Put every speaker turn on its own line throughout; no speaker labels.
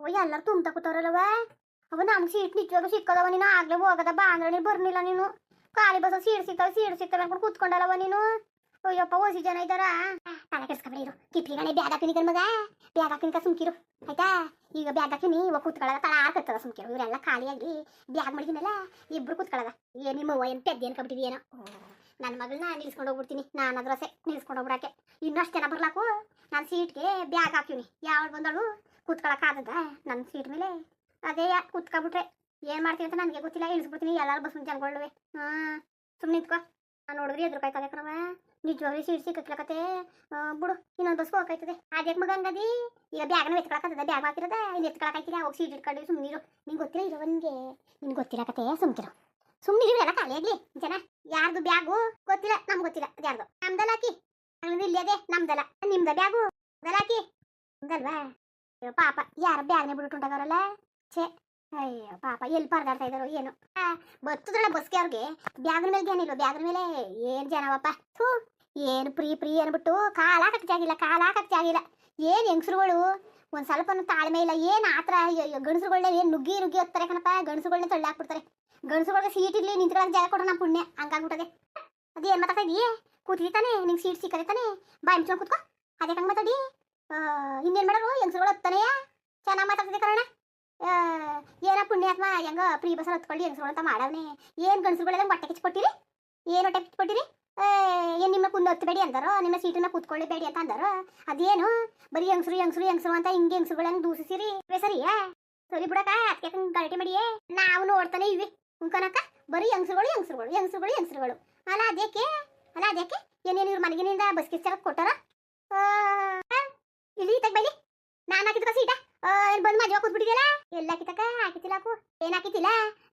ಎಲ್ಲರೂ ತುಂಬ ಕೂತವ್ರಲ್ಲವ ಅವ ನಮ್ ಸೀಟ್ ನಿಜವಾಗ ಸಿಕ್ಕದವ ನೀನು. ಆಗ್ಲೇ ಹೋಗದ ಬಾ ಅಂದ್ರೆ ನೀನು ಬರ್ನಿಲ್ಲ ನೀನು. ಖಾಲಿ ಬಸ ಸೀಟ್ ಸಿಗ್ತಾವ ಸೀಟ್ ಸಿಗ್ತವೆ ಅನ್ಕೊಂಡು ಕೂತ್ಕೊಂಡಲ್ಲವ ನೀನು. ಅಯ್ಯಪ್ಪ, ಓಸಿ ಜನ ಇದ್ದಾರ? ತಲೆ ಕೆಡ್ಸ್ಕೊಬೇಡಿ ಇರು. ಕಿಟ್ಲಿಗಾನೆ ಬ್ಯಾಗ್ ಹಾಕಿನಿ ಮಗ. ಬ್ಯಾಗ್ ಹಾಕಿನ್ಕ ಸುಮ್ಕಿರು. ಆಯ್ತಾ? ಈಗ ಬ್ಯಾಗ್ ಹಾಕಿನಿ ಇವಾಗ ಕೂತ್ಕೊಳ್ಳೋದ ತಳ ಆರ್ಕತ್ತದ ಸುಮ್ಕಿರು. ಇವರೆಲ್ಲ ಖಾಲಿಯಾಗಿ ಬ್ಯಾಗ್ ಮಡಗಿನಲ್ಲ ಇಬ್ರು ಕೂತ್ಕೊಳ್ಳೋದ. ಏ, ನಿಮ್ಮ ಏನು ಪೆದ್ದ ಅನ್ಕೊಬಿಟ್ಟಿವಿ ಏನೋ? ನನ್ನ ಮಗಳನ್ನ ನಿಲ್ಸ್ಕೊಂಡು ಹೋಗ್ಬಿಡ್ತೀನಿ. ನಾನು ಅದ್ರಸೆ ನಿಲ್ಸ್ಕೊಂಡು ಹೋಗ್ಬಿಡಕ್ಕೆ. ಇನ್ನಷ್ಟು ಜನ ಬರ್ಲಾಕು ನಾನು ಸೀಟ್ಗೆ ಬ್ಯಾಗ್ ಹಾಕಿವ್ನಿ ಯಾವಳು ಬಂದಳು? ಕೂತ್ಕೊಳಕ್ಕಾಗದ ನನ್ನ ಸೀಟ್ ಮೇಲೆ? ಅದೇ ಯಾ, ಕೂತ್ಕೊಬಿಟ್ರೆ ಏನು ಮಾಡ್ತೀನಿ ಅಂತ ನನಗೆ ಗೊತ್ತಿಲ್ಲ, ಇಳಿಸ್ಬಿಡ್ತೀನಿ. ಎಲ್ಲರೂ ಬಸ್ ಜನಗಳುವೆ ಹಾಂ ಸುಮ್ಮನೆ ನಿಂತ್ಕೋ. ನಾನು ನೋಡಿದ್ರಿ ಎದುರುಕಾಯ್ತದೆ ಕಣವ ನಿಜವಾಗ್ಲೂ ಸೀಟ್ ಸಿಕ್ಕಲಕತ್ತೆ ಬಿಡು, ಇನ್ನೊಂದು ಬಸ್ ಹೋಗ್ತೈತದೆ ಅದೇ ಮಗ ಹಂಗದಿ? ಈಗ ಬ್ಯಾಗ್ನ ಎತ್ಕೊಳಕತ್ತದ ಬ್ಯಾಗ್ ಹಾಕಿರದ? ಇನ್ನು ಎತ್ಕೊಳಕಾಯ್ತಿಲ್ಲ ಹೋಗಿ ಸೀಟ್ ಇಟ್ಕೊಂಡು ಸುಮ್ಮನಿರು ನಿಂಗೆ ಗೊತ್ತಿಲ್ಲ ಇರೋ ನಿಂಗೆ? ನಿನ್ಗೆ ಗೊತ್ತಿರಕತ್ತೆ ಸುಮ್ಕಿರು. ಸುಮ್ಮನಿರು ಎಲ್ಲ ಖಾಲಿ ಆಗ್ಲಿ. ಜನ, ಯಾರ್ದು ಬ್ಯಾಗು ಗೊತ್ತಿಲ್ಲ, ನಮ್ಗೆ ಗೊತ್ತಿಲ್ಲ. ಅದ್ಯಾರ್ದು ನಮ್ದಲ್ಲ ಹಾಕಿ ಇಲ್ಲಿ ಅದೇ, ನಮ್ದಲ್ಲ. ನಿಮ್ದ ಬ್ಯಾಗು? ಅದಲ್ಲ ಹಾಕಿ ನಿಮ್ದಲ್ವಾ? ಪಾಪ. ಯಾರ ಬ್ಯಾಗ್ನೆ ಬಿಟ್ಬಿಟ್ಟುಂಟಾಗವ್ರಲ್ಲ ಛೇ. ಅಯ್ಯೋ, ಪಾಪ. ಎಲ್ಲಿ ಪರದಾಡ್ತಾ ಇದ್ದಾರೋ ಏನು. ಬರ್ತದ್ರಲ್ಲ ಬಸ್ಗೆ ಅವ್ರಿಗೆ. ಬ್ಯಾಗ್ನ ಮೇಲೆ ಏನಿಲ್ಲ. ಬ್ಯಾಗ್ನ ಮೇಲೆ ಏನು ಜನವಪ್ಪ. ಥೂ. ಏನು ಪ್ರೀ ಪ್ರೀ ಅನ್ಬಿಟ್ಟು ಕಾಲ ಹಾಕಕ್ಕೆ ಜಾಗಿಲ್ಲ ಕಾಲ ಹಾಕಕ್ಕೆ ಜಾಗಿಲ್ಲ. ಏನು ಹೆಂಗಸ್ರುಗಳು? ಒಂದು ಸ್ವಲ್ಪ ತಾಳ್ಮೆ ಇಲ್ಲ. ಏನು ಆತರ ಗಂಡಸ್ರುಗಳನ್ನ ಏನು ನುಗ್ಗಿ ನುಗ್ಗಿ ಹೋಗ್ತಾರೆ ಕಣಪ್ಪ. ಗಂಡಸ್ರುಗಳನ್ನ ತಳ್ಳಿ ಹಾಕ್ಬಿಡ್ತಾರೆ. ಗಂಡಸ್ರುಗಳಿಗೆ ಸೀಟ್ ಇರಲಿ ನಿಂತ್ಕೊಳಕ್ ಜಾಗ ಕೊಡೋ ನಮ್ಮ ಪುಣ್ಯ. ಹಂಗಾಗ್ಬಿಟ್ಟದೆ. ಅದು ಏನು ಮಾತಾಡ್ತಾ ಇದೀಯ ತಾನೆ? ನಿಂಗೆ ಸೀಟ್ ಸಿಕ್ಕದೆ ತಾನೆ? ಬಾಯ್ ಮುಚ್ಕೊಂಡು ಕೂತ್ಕೋ. ಅದೇ ಹಂಗೆ ಮಾತಾಡಿ. ಇನ್ನೇನು ಮಾಡೋರು ಹೆಂಗಸ್ರುಗಳು ಹತ್ತಾನೆಯ ಚೆನ್ನಾಗಿ ಮಾತಾಡ್ತಿದ್ದೆ ಕಾರಣ. ಏನ ಪುಣ್ಯಾತ್ಮ ಹೆಂಗ ಪ್ರೀ ಬಸ್ ಹತ್ಕೊಳ್ಳಿ ಹೆಂಗಸ್ರುಗಳು ಅಂತ ಮಾಡವ್ನೆ. ಏನು ಗಂಡಸ್ರುಗಳೆಲ್ಲ ಹೊಟ್ಟೆ ಕಿಚ್ಕೊಟ್ಟಿರಿ? ಏನು ಹೊಟ್ಟೆ ಕಿಚ್ಕೊಟ್ಟಿರಿ? ಏನು ನಿಮ್ಮ ಕುಂದು ಹತ್ತಬೇಡಿ ಅಂದರು? ನಿಮ್ಮ ಸೀಟನ್ನ ಕೂತ್ಕೊಳ್ಳಬೇಡಿ ಅಂತ ಅಂದರು? ಅದೇನು? ಬರೀ ಹೆಂಗಸ್ರು ಹೆಂಗಸ್ರು ಹೆಂಗಸ್ರು ಅಂತ ಹಿಂಗೆ ಹೆಂಗಸ್ರುಗಳನ್ನ ದೂಸಿಸಿರಿ. ಸರಿಯ ಸರಿ ಬಿಡಕ ಅದಕ್ಕೆ ಗಲಾಟೆ ಮಾಡಿಯೇ? ನಾವು ನೋಡ್ತಾನೆ ಇವಿ ಉಂಕನಕ್ಕ ಬರೀ ಹೆಂಗಸ್ರುಗಳು ಹೆಂಗಸ್ರುಗಳು ಹೆಂಗಸ್ರುಗಳು ಹೆಂಗಸ್ರುಗಳು. ಅಲ್ಲ ಅದಕ್ಕೆ ಅಲ್ಲ ಅದೇಕೆ ಏನೇನು ಇವ್ರ ಮನೆಗಿನಿಂದ ಬಸ್ ಕಿಸ್ ಕೊಟ್ಟಾರ? ಇಲ್ಲಿ ತಗ ಬೈಲಿ? ನಾನು ಹಾಕಿದ ಸೀಟ ಬಂದು ಮದುವೆ ಕೂತ್ಬಿಟ್ಟಿದ್ಯಲ್ಲ ಎಲ್ಲ ಹಾಕಿತಕ ಹಾಕಿತಿಲ್ಲಕು ಏನ್ ಹಾಕಿತಿಲ್ಲ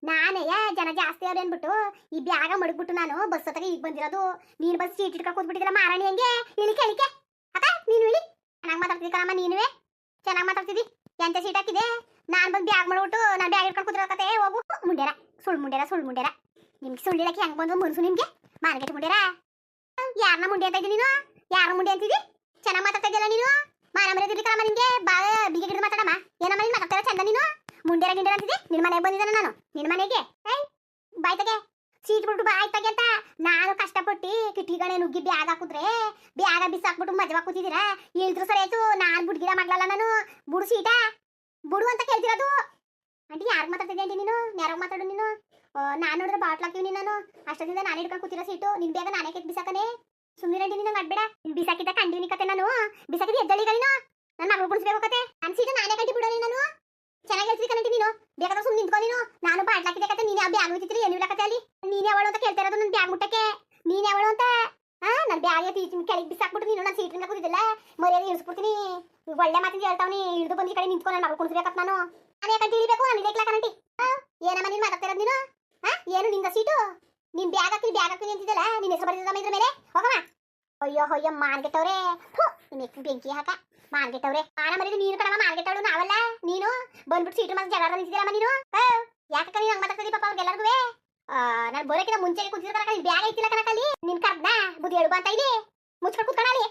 ನಾನೇ ಜನ ಜಾಸ್ತಿ ಅವ್ರು ಅನ್ಬಿಟ್ಟು ಈ ಬ್ಯಾಗ ಮಡಗ್ಬಿಟ್ಟು ನಾನು ಬಸ್ ಹತ್ತಾಗ ಈಗ ಬಂದಿರೋದು. ನೀನು ಬಸ್ ಸೀಟ್ ಇಟ್ಕ ಕೂತ್ಬಿಟ್ಟಿದ್ದಿಲ್ಲ ಮಾರಾಣಿ ಹೆಂಗೆ? ಇಲ್ಲಿ ಕೇಳಿಕೆ. ಅಕ್ಕ, ನೀನು ಇಳಿ. ಚೆನ್ನಾಗಿ ಮಾತಾಡ್ತಿದ್ದಿ ಕಣಮ್ಮ, ನೀನುವೆ. ಚೆನ್ನಾಗಿ ಮಾತಾಡ್ತಿದ್ದಿ. ಎಂತ ಸೀಟ್ ಹಾಕಿದೆ ನಾನು ಬಂದು ಬ್ಯಾಗ್ ಮಾಡ್ಬಿಟ್ಟು ನಾನು ಬ್ಯಾಗ್ ಇಟ್ಕೊಂಡು ಕೂತಿರೋಕತ್ತೆ ಹೋಗು. ಮುಂಡ್ಯಾರ ಸುಳ್ಳು ಮುಂಡ್ಯಾರ ಸುಳ್ಳು ಮುಂಡ್ಯಾರ ನಿಮ್ಗೆ ಸುಳ್ಳಿಳಕ್ಕೆ ಹೆಂಗ್ ಬಂದು ಮನ್ಸು ನಿಮ್ಗೆ? ಮಾರ್ಕೆಟ್ ಮುಂಡ್ಯಾರ ಯಾರನ್ನ ಮುಂಡೆ ಅಂತ ಇದ್ದೀನಿ ನೀನು? ಯಾರ ಮುಂಡೆ ಅಂತಿದ್ದಿ? ಚೆನ್ನಾಗಿ ಮಾತಾಡ್ತಾ ನೀನು? ಮರ್ಯಾದಿರ್ಲಿ ಕಣಮ್ಮ ನಿನ್ಗೆ ಬಾ ಬಿಗಿ ಗಿಡ ಮಾತಾಡಮ್ಮ. ಏನಮ್ಮ ನಿನ್ನ ಮಾತಾಡ್ತಾರ ಚಂದ ನೀನು? ಮುಂಡೆರ ಗಿಂಡೆರ ಅಂತಿದ್ದೆ? ನಿನ್ನ ಮನೆಗೆ ಬಂದಿದ್ದಾನೆ ನಾನು. ನಿನ್ನ ಮನೆಗೆ? ಏಯ್, ಬಾಯ್ತಗೆ. ಸೀಟ್ ಬಿಟ್ಟು ಬಾಯ್ತಗೆ ಅಂತ ನಾನು ಕಷ್ಟಪಟ್ಟು ಕಿಟ್ಲಿಗಣೆ ನುಗ್ಗಿ ಬ್ಯಾಗ್ ಹಾಕಿದ್ರೆ, ಬ್ಯಾಗ ಬಿಸಾಕ್ಬಿಟ್ಟು ಮಜವಾ ಕೂತಿದ್ದೀರಾ? ಇಲ್ದ್ರು ಸರಿ ಆಯ್ತು, ನಾನು ಬುಡ್ಗಿಡ ಮಾಡ್ಲಲ್ಲ ನಾನು. ಬುಡು ಸೀಟ. ಬುಡು ಅಂತ ಕೇಳ್ತಿರೋದು ಅಂಟಿ ಯಾರು ಮಾತಾಡ್ತಿದ್ದೆ ಅಂಟಿ ನೀನು? ಯಾರಾಗ ಮಾತಾಡು ನೀನು? ನಾನು ನೋಡಿದ್ರೆ ಬಾಟ್ಲ್ ಹಾಕಿವಿ ನಾನು ಅಷ್ಟೊಂದಿಂದ ನಾನು ಹಿಡ್ಕೊಂಡು ಕೂತಿರೋ ಸೀಟು, ನಿನ್ ಬೇಗ ನಾನೇ ಕೆತ್ ಬಿಸಾಕನೆ. ಸುಮ್ಮನೆ ನೀನು ಮಾಡ್ಬೇಡ ಬಿಸಾಕಿದ್ದ ಕಂಡಿನಿ ಕತೆ ನಾನು. ಬಿಸಾಕಿದ ಎದ್ದಳಿಗ ನೀನು ಕುಣಿಸ್ಬೇಕು ಕತೆ. ಸೀಟು ನಾನೇ ಕಟ್ಟಿ ಬಿಡೋ ನಾನು ಚೆನ್ನಾಗಿ ಹೇಳ್ತೀವಿ ಕಣಂಟಿ ನೀನು. ಬೇಕಾದ್ರೆ ಸುಮ್ಮನೆ ನಿಂತ್ಕೊ ನೀನು. ನಾನು ಬಾಟ್ಲ್ ಹಾಕಿದ್ದೆ ಕತೆ. ನೀನು ಬ್ಯಾಗ್ ಹೋಗ್ತಿದ್ರಿ ಏನು ಕತೆ ಅಲ್ಲಿ? ನೀನೇ ಯಾವಳು ಅಂತ ಕೇಳ್ತಾ ಇರೋದು ನನ್ನ ಬ್ಯಾಗ್ ಮುಟ್ಟಕ್ಕೆ. ನೀನೇ ಯಾವಳು ಅಂತ? ಹಾ ನನ್ನ ಬ್ಯಾಗ್ ಎತ್ತಿ ಕೆಳಗೆ ಬಿಸಾಕ್ಬಿಟ್ಟು ನೀನು ನನ್ನ ಸೀಟ್ರಿಂದ ಕೂತಿದ್ದಿಲ್ಲ ಮರ್ಯಾದೆ ಇಳಿಸ್ಬಿಡ್ತೀನಿ. ಒಳ್ಳೆ ಮಾತಿಂದ ಹೇಳ್ತಾವನಿ. ಇಳಿದು ಬಂದು ಕಡೆ ನಿಂತ್ಕೊಂಡು ನನ್ನ ಮಗಳು ಕುಣಿಸ್ಬೇಕತ್ ನಾನು. ನಾನು ಯಾಕಂತ ಇಳಿಬೇಕು? ನಾನು ಇಳಿಯಕ್ಲ ಆ, ಏನಮ್ಮ ನೀನು ಮಾತಾಡ್ತಾ ಇರೋದು ನೀನು? ಹಾ ಏನು ನಿಂದ ಸೀಟು? ನಿನ್ ಬ್ಯಾಗ್ ಹಾಕಿ ಬ್ಯಾಗ್ ಹಾಕಿ ಅಂತಿದ್ದಲ್ಲ? ನಿನ್ನ ಹೆಸರು ಬರೆದಿದ್ದಮ್ಮ ಇದ್ರ ಮೇಲೆ? ಹೋಗಮ್ಮ. ಅಯ್ಯೋ ಅಯ್ಯೋ ಮಾರ್ಗೆಟ್ಟವ್ರೆ ನಿನ್ನ ಬೆಂಕಿ ಹಾಕ. ಮಾರ್ಗೆಟ್ಟವ್ರೆ ಮಾನ ಮರಿದು ನೀನು ಕಣಮ್ಮ ಮಾರ್ಗೆಟ್ಟವಳು ನಾವಲ್ಲ. ನೀನು ಬಂದ್ಬಿಟ್ಟು ಸೀಟು ಮಾಸ್ ಜಗಳ ನಿಂತಿದ್ದೀರಮ್ಮ ನೀನು? ಯಾಕಕ್ಕ ನೀನು ಹಂಗೆ ಮಾತಾಡ್ತಿದ್ದಿ ಪಾಪ ಅವ್ರಿಗೆಲ್ಲರಿಗೂ? ನಾನು ಬರೋಕಿನ ಮುಂಚೆಗೆ ಕೂತಿದ್ರು ಕಣಕ ಬ್ಯಾಗ್ ಐತಿಲ್ಲ ಕಣಕಲ್ಲಿ ನಿನ್ ಕರ್ದ ಬುದ್ಧಿ ಹೇಳು ಅಂತ ಇಲ್ಲಿ? ಮುಚ್ಕೊಂಡು ಕೂತ್ಕೊಳ್ಳಿ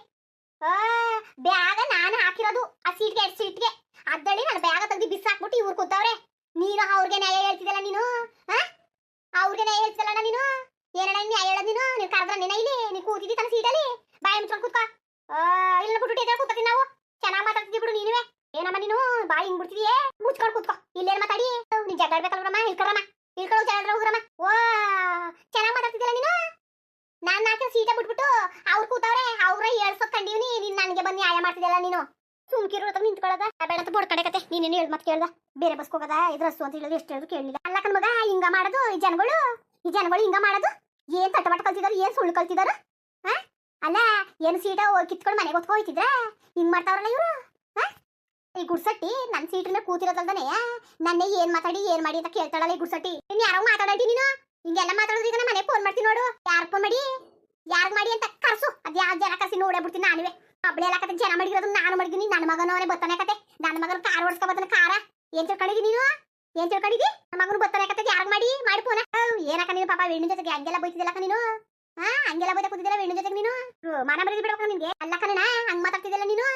ಬ್ಯಾಗ ನಾನು ಹಾಕಿರೋದು ಆ ಸೀಟ್ಗೆ ಎರಡು ಸೀಟ್ಗೆ. ಅದ್ದಳಿ ನಾನು ಬ್ಯಾಗ ತೆಗ್ದು ಬಿಸಿ ಹಾಕ್ಬಿಟ್ಟು ಇವ್ರು ಕೂತವ್ರೆ. ನೀನು ಅವ್ರಿಗೆ ನ್ಯಾಯ ಹೇಳ್ತಿದ್ದಲ್ಲ ನೀನು? ಅವ್ರಿಗೆ ನ್ಯಾಯ ಹೇಳ್ತಿದ್ದಲ್ಲ ನೀನು? ಏನಣ್ಣ ನ್ಯಾಯ ಹೇಳೋದು ನೀನು? ನೀನು ಕರೆದ್ರ ನೆನ ಇಲ್ಲಿ? ನೀನು ಕೂತಿದ್ದಿ ತನ್ನ ಸೀಟಲ್ಲಿ? ಬಾಯಿ ಮುಚ್ಕೊಂಡು ಕೂತ್ಕೋ. ಇಲ್ಲ ಬಿಟ್ಟು ಕೂತೀನಿ ನಾವು? ಚೆನ್ನಾಗಿ ಮಾತಾಡ್ತಿದ್ದಿ ಬಿಡು ನೀನುವೆ. ಏನಮ್ಮ ನೀನು? ಬಾಯಿ ಹಿಂಗ್ ಬಿಡ್ತಿದೀಯೇ? ಮುಚ್ಕೊಂಡು ಕೂತ್ಕೋ. ಇಲ್ಲೇನ್ ಮಾತಾಡಿ? ನೀನ್ ಜಗಾಡ್ಬೇಕಲ್ರಮ್ಮ ಇಳ್ಕೊಳಮ್ಮ ಇಳ್ಕೊಳ್ಳೋ ಜಗಳ ಹೋಗ್ರಮ್ಮ ಓ, ಚೆನ್ನಾಗಿ ಮಾತಾಡ್ತಿದ್ದಿಲ್ಲ ನೀನು? ನಾನು ಹಾಕಿದ ಸೀಟ ಬಿಟ್ಬಿಟ್ಟು ಅವ್ರು ಕೂತವ್ರೆ, ಅವ್ರ ಹೇಳ್ಸೋದ್ ಕಂಡೀವ್ನಿ. ನೀನ್ ನನಗೆ ಬಂದು ನ್ಯಾಯ ಮಾಡ್ತಿದ್ದಲ್ಲ ನೀನು? ಸುಮ್ಕಿರು ಅಥವಾ ನಿಂತ್ಕೊಳ್ಳೋದ? ಬೇಡ ಬೋರ್ಡ್ ಕಡೆ ಕತೆ. ನೀನೇನು ಹೇಳ್ ಮತ್ತೆ ಕೇಳ್ದ? ಬೇರೆ ಬಸ್ ಹೋಗದ? ಇದ್ರ ಅಂತ ಹೇಳಿದ್ರೆ ಎಷ್ಟು ಹೇಳಿದ್ರು ಕೇಳಲಿಲ್ಲ. ಅಲ್ಲ ಕಣ್ ಮಗ, ಹಿಂಗ ಮಾಡೋದು ಈ ಜನಗಳು? ಈ ಜನಗಳು ಹಿಂಗ ಮಾಡೋದು? ಏನ್ ತಟ್ಟವಾಟ ಕಲ್ತಿದಾರೆ? ಏನ್ ಸುಳ್ಳು ಕಲ್ತಿದಾರ? ಅಲ್ಲ, ಏನು ಸೀಟ ಕಿತ್ಕೊಂಡು ಮನೆಗೆ ಹೊತ್ಕೊ ಹೋಯ್ತಿದ್ರ? ಹಿಂಗ್ ಮಾಡ್ತಾವ್ರಲ್ಲ ಇವರು ಈ ಗುಡ್ಸಟ್ಟಿ ನನ್ನ ಸೀಟಿನ ಕೂತಿರೋದಲ್ದನೆ ನನ್ನೇ ಏನ್ ಮಾತಾಡಿ, ಏನ್ ಮಾಡಿ ಅಂತ ಕೇಳ್ತಾಳಲ್ಲ ಈ ಗುಡ್ಸಟ್ಟಿ. ನೀನ್ ಯಾರೋ ಮಾತಾಡಿ ನೀನು? ಹಿಂಗೆಲ್ಲ ಮಾತಾಡೋದು ಈಗ ಮನೆ ಫೋನ್ ಮಾಡ್ತೀನಿ ನೋಡು. ಯಾರ್ ಫೋನ್ ಮಾಡಿ? ಯಾರು ಮಾಡಿ ಅಂತ ಕರ್ಸು. ಅದ್ ಯಾವ ಜನ ಕರ್ಸಿ ನೋಡೇ ಬಿಡ್ತೀನಿ ನಾನುವೆ. ಒಬ್ಳೆ ಎಲ್ಲ ಕತೆ ಜನ ಮಾಡಿರೋದು ನಾನು ಮಾಡಿದೀನಿ ನನ್ನ ಮಗನವನೇ ಬರ್ತಾನೆ ಕತೆ. ನನ್ನ ಮಗನ ಕಾರ್ ಓಡಿಸ್ಕೊ ಬರ್ತಾನೆ ಕಾರ. ಏನ್ ತಿಳ್ಕೊಂಡಿದಿ ನೀನು? ಏನ್ ತಿಳ್ಕೊಂಡಿದಿ? ನನ್ನ ಮಗನು ಬರ್ತಾನೆ ಕತೆ ಯಾರು ಮಾಡಿ? ಮಾಡಿ ಫೋನ್ ಏನಕ್ಕ ನೀನು ಪಾಪ ವೇಣು ಜೊತೆಗೆ ಹಂಗೆಲ್ಲ ಬೈತಿದ್ದಲ್ಲ ನೀನು? ಹಾ, ಹಂಗೆಲ್ಲ ಬೈತಾ ಕೂತಿದ್ದಲ್ಲ ವೇಣು ಜೊತೆಗೆ ನೀನು? ಮಾನ ಬರೀದಿ ಬಿಡಬೇಕು ನಿನ್ಗೆ ಅಲ್ಲ ಕಣ ಹಂಗ್ ಮಾತಾಡ್ತಿದ್ದಲ್ಲ ನೀನು?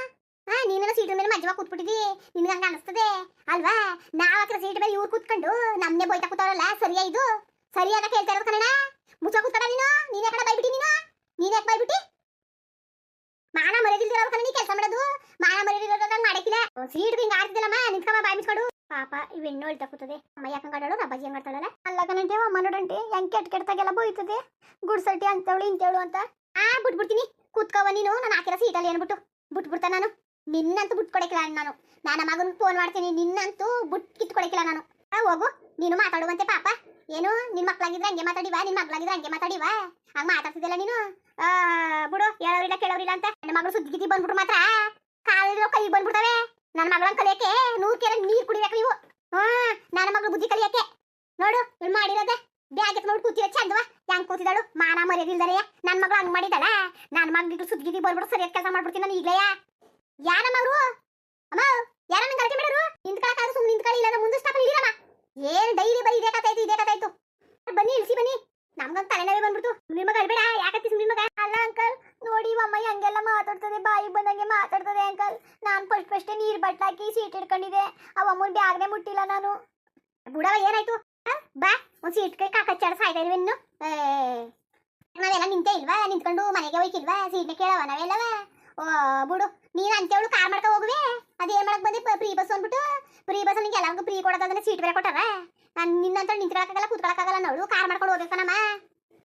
ಹಾ ನೀನೆಲ್ಲ ಸೀಟ್ ಮೇಲೆ ಮಜ್ಜವ ಕೂತ್ಬಿಟ್ಟಿದಿ. ನಿನ್ಗೆ ಹಂಗ ಅನಿಸ್ತದೆ? ಅಲ್ವಾ? ನಾವ್ ಹಾಕಿರೋ ಸೀಟ್ ಮೇಲೆ ಇವ್ರು ಕೂತ್ಕೊಂಡು ನಮ್ನೆ ಬೈತಾ ಕೂತಾರಲ್ಲ ಸರಿಯಾ ಇದು? ಸರಿಯಾದ ಕೇಳ್ತಾ ಇರೋದು ಕಣ ಮುಚ್ಚ ಕೂತ್ಕಡ ನೀನು? ನೀನೇ ಕಡೆ ಬೈಬಿಟ್ಟಿ ನೀನು? ನೀನ್ ಯಾಕೆ ಬೈಬಿಟ್ಟಿ? ಮಾನ ಮರ್ಯಾದಿಲ್ದಿರೋ ಕಣ ನೀ ಕೆಲಸ ಮಾಡೋದು? ಮಾನ ಮರ್ಯಾದಿರೋದಂಗ್ ಮಾಡಕ್ಕಿಲ್ಲ? ಸೀಟ್ ಹಿಂಗ ಆಡ್ತಿದ್ದಲ್ಲಮ್ಮ ನಿಂತ್ಕೊಂಬ ಬಾಯ್ ಬಿಸ್ಕೊಡು ಪಾಪ ಇವ್ ಹೆಣ್ಣು ಹೇಳ್ತಾ ಕೂತದೆ. ಅಮ್ಮ ಯಾಕಂಗ್ ನಾ ಅಪ್ಪಾಜಿ ಹಂಗ್ ಆಡ್ತಾಳಲ್ಲ ಅಲ್ಲ ಕಣಂಟೆ ಅಮ್ಮ ನೋಡಂಟಿ ಹೆಂಗ್ ಕೆಟ್ಟ ಕೆಟ್ಟದಾಗೆಲ್ಲ ಬೋಯ್ತದೆ. ಗುಡ್ಸಲ್ಟಿ ಅಂತವಳು ಇಂತೇಳು ಅಂತ. ಆ ಬಿಟ್ಬಿಡ್ತೀನಿ. ಕೂತ್ಕೋವ ನೀನು ನಾನು ಹಾಕಿರೋ ಸೀಟಲ್ಲಿ ಏನ್ಬಿಟ್ಟು ಬಿಟ್ಬಿಡ್ತಾ ನಾನು. ನಿನ್ನಂತೂ ಬಿಟ್ಕೊಡಕಿಲ್ಲ ನಾನು. ನಾನು ಮಗನ್ ಫೋನ್ ಮಾಡ್ತೀನಿ ನಿನ್ನಂತೂ ಬಿಟ್ ಕಿತ್ಕೊಡಕಿಲ್ಲ ನಾನು. ಆ, ಹೋಗು. ನೀನು ಮಾತಾಡುವಂತೆ ಪಾಪ. ಏನು ನಿನ್ ಮಕ್ಳಾಗಿದ್ರೆ ಹಂಗೆ ಮಾತಾಡಿವಾ? ನಿನ್ ಮಗ್ಳಾಗಿದ್ರೆ ಹಂಗೆ ಮಾತಾಡಿವಾ? ಹಂಗ ಮಾತಾಡ್ತಿದ್ದಿಲ್ಲ ನೀನು? ಬಿಡು ಹೇಳೋರಿಲ್ಲ ಕೇಳೋರಿಲ್ಲ ಅಂತ. ನನ್ನ ಮಗಳು ಸುದ್ದಿ ಗಿದ್ದಿ ಬಂದ್ಬಿಟ್ರು ಮಾತ್ರ. ಕಾಲಿರೋ ಕೈ ಬಂದ್ಬಿಡ್ತವೆ. ನನ್ನ ಮಗಳನ್ನ ಕಲಿಯಕ್ಕೆ ನೂರ್ ಕೆರೆ ನೀರ್ ಕುಡಿಬೇಕು ನೀವು ಹಾ ನನ್ನ ಮಗಳು ಬುದ್ಧಿ ಕಲಿಯಕ್ಕೆ. ನೋಡು ಇಲ್ಲಿ ಮಾಡಿರೋದೆ ಬ್ಯಾಗ್ ನೋಡಿ ಕೂತಿರೋ ಚಂದವ. ಹೆಂಗ್ ಕೂತಿದಾಳು ಮಾನ ಮರ್ಯಾದಿಲ್ದರೆ ನನ್ನ ಮಗಳು ಹಂಗ್ ಮಾಡಿದಳ ನನ್ನ ಮಗಳಿಗೆ ಸುದ್ದಿ ಗಿದ್ದಿ ಸರಿ ಸರಿಯಾದ ಕೆಲಸ ಮಾಡ್ಬಿಡ್ತೀನಿ ನಾನು ಈಗಲೇ. ಯಾರ ಮಗರು ಅಮ್ಮ, ಯಾರ ನಂಗೆ ಗಲಾಟೆ ಮಾಡೋರು ನಿಂತ್ಕೊಳಕಾದ್ರೆ ಸುಮ್ಮನೆ ನಿಂತ್ಕೊಳ್ಳಿ ಇಲ್ಲ ಮುಂದೆ ಸ್ಟಾಪ್ ಇಲ್ಲಿರಮ್ಮ ಏನ್ ಡೈಲಿ ಬರೀ ಇದೇ ಕಥೆ ಆಯ್ತು, ಇದೇ ಕಥೆ ಆಯ್ತು. ಬನ್ನಿ, ಇಳಿಸಿ ಬನ್ನಿ. ನಮ್ಗಂತ ತಲೆನೋವೇ ಬಂದ್ಬಿಡ್ತು. ನಿಮ್ಮ ಮಗ ಅಳ್ಬೇಡ, ಯಾಕತ್ತಿ ನಿಮ್ಮ ಮಗ? ಅಲ್ಲ ಅಂಕಲ್ ನೋಡಿ ಅಮ್ಮ ಹಂಗೆಲ್ಲ ಮಾತಾಡ್ತದೆ, ಬಾಯಿಗೆ ಬಂದಂಗೆ ಮಾತಾಡ್ತದೆ ಅಂಕಲ್ ನಾನು ಫಸ್ಟ್ ಫಸ್ಟೇ ನೀರು ಬಟ್ಲಾಕಿ ಸೀಟ್ ಇಟ್ಕೊಂಡಿದ್ದೆ ಅವ ಅಮ್ಮನ ಬ್ಯಾಗ್ನೆ ಮುಟ್ಟಿಲ್ಲ ನಾನು. ಬುಡವ, ಏನಾಯ್ತು? ಬಾ, ಒಂದು ಸೀಟ್ ಕೈ ಕಾಕ ಸಾಯ್ತಾ ಇದ್ವಿ ಇನ್ನು. ನಾವೆಲ್ಲ ನಿಂತೇ ಇಲ್ವಾ? ನಿಂತ್ಕೊಂಡು ಮನೆಗೆ ಹೋಯ್ಕಿಲ್ವಾ ಸೀಟ್ನ ಕೇಳವ ನಾವೆಲ್ಲವ? ಓ, ಬುಡು, ನೀನು ಅಂತೇಳು ಕಾರ್ ಮಾಡ್ಕೊ ಹೋಗುವೆ? ಅದೇನು ಮಾಡಕ್ ಬಂದೆ? ಫ್ರೀ ಬಸ್ ಅಂದ್ಬಿಟ್ಟು. ಫ್ರೀ ಬಸ್ ನಿಂಗೆ ಎಲ್ಲರಿಗೂ ಫ್ರೀ ಕೊಡೋದಂದ್ರೆ ಸೀಟ್ ಬೇರೆ ಕೊಟ್ಟಾರ ನಾನು ನಿನ್ನಂತ ನಿಂತ್ಕೊಳಕ್ಕಾಗಲ್ಲ ಕೂತ್ಕೊಳಕ್ಕಾಗಲ್ಲ ನೋಡು ಕಾರ್ ಮಾಡ್ಕೊಂಡು ಹೋಗ್ಬೇಕನಮ್ಮ.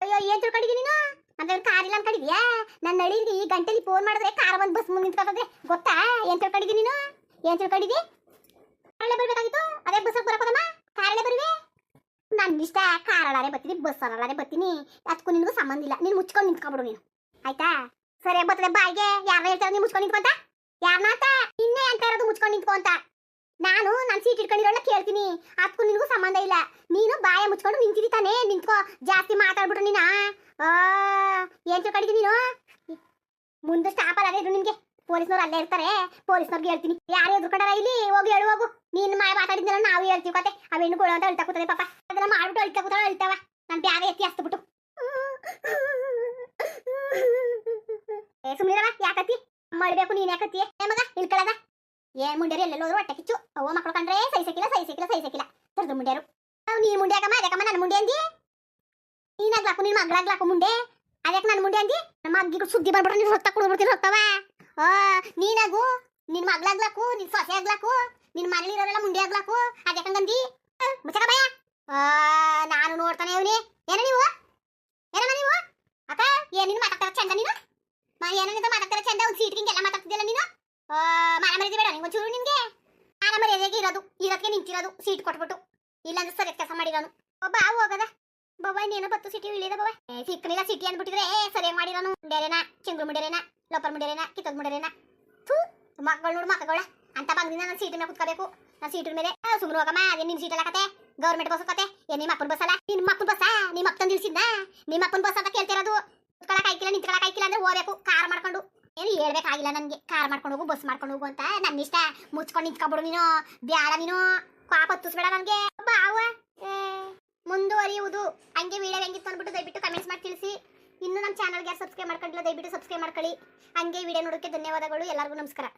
ಅಯ್ಯೋ, ಏನ್ ತಿಳ್ಕೊಂಡಿದ್ದೀನಿ ನೀನು? ಅಂದ್ರೆ ಕಾರ್ ಇಲ್ಲ ಅನ್ಕೊಂಡಿದ್ಯಾ? ನನ್ನ ನಳಿಗೆ ಈ ಗಂಟೆಲಿ ಫೋನ್ ಮಾಡಿದ್ರೆ ಕಾರ್ ಬಂದು ಬಸ್ ಮುಂದೆ ನಿಂತ್ಕೊಂಡ್ರೆ ಗೊತ್ತಾ? ಏನ್ ತಿಳ್ಕೊಂಡಿದ್ದಿ ನೀನು? ಏನ್ ತಿಳ್ಕೊಂಡಿದ್ದಿ ಕಾರಲ್ಲೇ ಬರ್ಬೇಕಾಗಿತ್ತು? ಅದೇ ಬಸ್ ಬರಕೋದಮ್ಮ ಕಾರಲ್ಲೇ ಬರುವೆ? ನನ್ನ ಇಷ್ಟ, ಕಾರಲ್ಲಾರೆ ಬರ್ತೀನಿ ಬಸ್ ಅಲ್ಲಾರೆ ಬರ್ತೀನಿ. ಅದಕ್ಕೂ ನಿನಗೂ ಸಂಬಂಧ ಇಲ್ಲ. ನೀನು ಮುಚ್ಕೊಂಡು ನಿಂತ್ಕೊಂಡ್ಬಿಡು ನೀನು. ಆಯ್ತಾ? ಸರಿ, ಬರ್ತದೆ ಬಾಯಿಗೆ ಯಾರನ್ನ ಹೇಳ್ತಾರೆ ನೀನು ಮುಚ್ಕೊಂಡು ನಿಂತ್ಕೊಂತ ಯಾರನ್ನ ಅಂತ? ನಿನ್ನೆ ಅಂತ ಇರೋದು ಮುಚ್ಕೊಂಡು ನಿಂತ್ಕೊಂತ ನಾನು ನನ್ನ ಸೀಟ್ ಇಟ್ಕೊಂಡಿರೋಣ ಕೇಳ್ತೀನಿ. ಅದಕ್ಕೂ ನಿನಗೂ ಸಂಬಂಧ ಇಲ್ಲ. ನೀನು ಬಾಯ ಮುಚ್ಕೊಂಡು ನಿಂತಿದ್ದಿ ತಾನೇ? ನಿಂತ್ಕೋ. ಜಾಸ್ತಿ ಮಾತಾಡ್ಬಿಟ್ರು ನೀನ? ಏನ್ ತಿಳ್ಕೊಂಡಿದ್ದೀನಿ ನೀನು? ಮುಂದೆ ಸ್ಟಾಪ್ ಅಲ್ಲ ಇದ್ರು ನಿನ್ಗೆ. ಪೊಲೀಸ್ನವ್ರು ಅಲ್ಲೇ ಇರ್ತಾರೆ. ಪೊಲೀಸ್ನವ್ರಿಗೆ ಹೇಳ್ತೀನಿ. ಯಾರು ಎದ್ರುಕೊಂಡಾರ ಇಲ್ಲಿ? ಹೋಗಿ, ಹೇಳು, ಹೋಗು. ನೀನ್ ಮಾ ಮಾತಾಡಿದ್ನಲ್ಲ, ನಾವು ಹೇಳ್ತೀವಿ ಕತೆ. ಆ ಹೆಣ್ಣು ಕೊಡು ಅಂತ ಅಳ್ತಾ ಕೂತದೆ ಪಾಪ. ಅದನ್ನ ಮಾಡ್ಬಿಟ್ಟು ಅಳ್ತಾ ಕೂತಾಳ ಅಳ್ತಾವ. ನಾನು ಬ್ಯಾಗ ಎತ್ತಿ ಹಸ್ಬಿಟ್ಟು ಏ ಸುಮ್ಮನಿರವ ಯಾಕತ್ತಿ? ಮಾಡ್ಬೇಕು ನೀನ್ ಯಾಕತ್ತಿ? ಏ, ಮಗ, ಇಳ್ಕೊಳದ. ಏನ್ ಮುಂಡ್ಯಾರು ಎಲ್ಲೆಲ್ಲೋದ್ರು ಹೊಟ್ಟೆ ಕಿಚ್ಚು. ಅವ್ವ ಮಕ್ಳು ಕಂಡ್ರೆ ಸೈ ಸಿಕ್ಕಿಲ್ಲ ಸೈ ಸಿಕ್ಕಿಲ್ಲ ಮುಂಡ್ಯಾರು. ನೀನ್ ಮುಂಡ್ಯಾಕಮ್ಮ ಅದಕ್ಕಮ್ಮ ನನ್ನ ಮುಂಡಿ ಅಂದಿ? ನೀನಾಗ್ಲಾಕು ನಿನ್ ಮಗ್ಳಾಗ್ಲಾಕು ಮುಂಡೆ ಅದಕ್ಕೆ ನನ್ನ ಮುಂಡೆ ಅಂದಿ? ನಮ್ಮ ಅಗ್ಗಿಗೂ ಸುದ್ದಿ ಬಂದ್ಬಿಟ್ಟು ನೀನು ಹೊತ್ತ ಕೊಡ್ಬಿಡ್ತೀನಿ ಹೊತ್ತವ. ನೀನಾಗು, ನಿನ್ ಮಗ್ಳಾಗ್ಲಾಕು ನಿನ್ ಸೊಸೆ ಆಗ್ಲಾಕು ನಿನ್ ಮನೇಲಿರೋರೆಲ್ಲ ಮುಂಡೆ ಆಗ್ಲಾಕು ಅದಕ್ಕಂಗಂದಿ ಮುಚ್ಚಕ ಭಯ ನಾನು ನೋಡ್ತಾನೆ ಅವನಿ. ಏನ ನೀವು? ಏನಮ್ಮ ನೀವು? ಅಕ್ಕ ಏನ್ ನೀನು ಮಾತಾಡ್ತಾರ ಚಂದ ನೀನು? ಮಾ ಏನಿಂದ ಮಾತಾಡ್ತಾರ ಚಂದ? ಒಂದು ಸೀಟ್ ಹಿಂಗೆಲ್ಲ ಮಾತಾಡ್ತಿದ್ಯಲ್ಲ ನೀನು? ಮಾನ ಮರ್ಯಾದೆ ಬೇಡ ನಿಂಗೆ ಒಂಚೂರು ನಿನ್ಗೆ. ಮಾನ ಮರ್ಯಾದೆಗೆ ಇರೋದು ಇರೋದಕ್ಕೆ ನಿಂತಿರೋದು, ಸೀಟ್ ಕೊಟ್ಬಿಟ್ಟು. ಇಲ್ಲಾಂದ್ರೆ ಸರಿ ಕೆಲಸ ಮಾಡಿರೋನು. ಒಬ್ಬ ಹೋಗದ? ಬಾಬಾ ನೀನು ಬತ್ತು ಸಿಟಿ ಇಳಿದ ಬಾಬಾ ಸಿಕ್ಕನಿಲ್ಲ ಸಿಟಿ ಅಂದ್ಬಿಟ್ಟಿದ್ರೆ ಸರಿಯಾಗಿ ಮಾಡಿರೋನು. ಮುಂಡೇರೇನ ಚಿಂಗ್ರು ಮುಂಡೇರೇನ ಲೋಪರ್ ಮುಂಡೇರೇನ ಕಿತ್ತದ್ ಮುಂಡೇರೇನ ಥೂ ಮಕ್ಕಳು ನೋಡು ಮಕ್ಕಳ ಅಂತ ಬಂದಿನ ನಾನು ಸೀಟ್ ಮೇಲೆ ಕುತ್ಕೋಬೇಕು. ನಾನು ಸೀಟ್ ಮೇಲೆ ಸುಮ್ಮನೆ ಹೋಗಮ್ಮ, ಅದೇ ನಿನ್ ಸೀಟ್ ಕತೆ ಗೌರ್ಮೆಂಟ್ ಬಸ್ ಕತೆ ಏನ್ ನಿಮ್ಮ ಅಪ್ಪನ ಬಸ್ಸಲ್ಲ ನಿಮ್ಮ ಅಪ್ಪನ ಬಸ್ಸ? ನಿಮ್ಮ ಅಪ್ಪನ ನಿಲ್ಸಿದ್ನ ನಿಮ್ಮ ಅಪ್ಪನ ಬಸ್ ಅಂತ ಕೇಳ್ತಿರೋದು. ಕುತ್ಕೊಳಕ್ ಆಯ್ಕಿಲ್ಲ, ನಿಂತ್ಕೊಳಕ್ ಆಯ್ಕಿಲ್ಲ ಅಂದ್ರೆ ಹೋಗ್ಬೇಕು ಕಾರ್ ಮಾಡ್ಕೊಂಡು. ಏನು ಹೇಳ್ಬೇಕಾಗಿಲ್ಲ ನನಗೆ. ಕಾರ್ ಮಾಡ್ಕೊಂಡು ಹೋಗು, ಬಸ್ ಮಾಡ್ಕೊಂಡು ಹೋಗು ಅಂತ. ನನ್ನ ಇಷ್ಟ ಮುಚ್ಕೊಂಡು ನಿಂತ್ಕೊಬಿಡು ನೀನು. ಬ್ಯಾಡ ನೀನು. ಪಾಪ ಹತ್ತಿಸ್ಬೇಡ ನನಗೆ. ಬಾವ ಮುಂದುವರಿಯುವುದು. ಹಂಗೆ ವಿಡಿಯೋ ಹೆಂಗಿತ್ತು ಅಂದ್ಬಿಟ್ಟು ದಯವಿಟ್ಟು ಕಮೆಂಟ್ಸ್ ಮಾಡಿ ತಿಳಿಸಿ. ಇನ್ನು ನಮ್ಮ ಚಾನಲ್ಗೆ ಸಬ್ಸ್ಕ್ರೈಬ್ ಮಾಡ್ಕೊಂಡಿಲ್ಲ, ದಯವಿಟ್ಟು ಸಬ್ಸ್ಕ್ರೈಬ್ ಮಾಡ್ಕೊಳ್ಳಿ. ಹಂಗೆ ವಿಡಿಯೋ ನೋಡೋಕ್ಕೆ ಧನ್ಯವಾದಗಳು. ಎಲ್ಲರಿಗೂ ನಮಸ್ಕಾರ.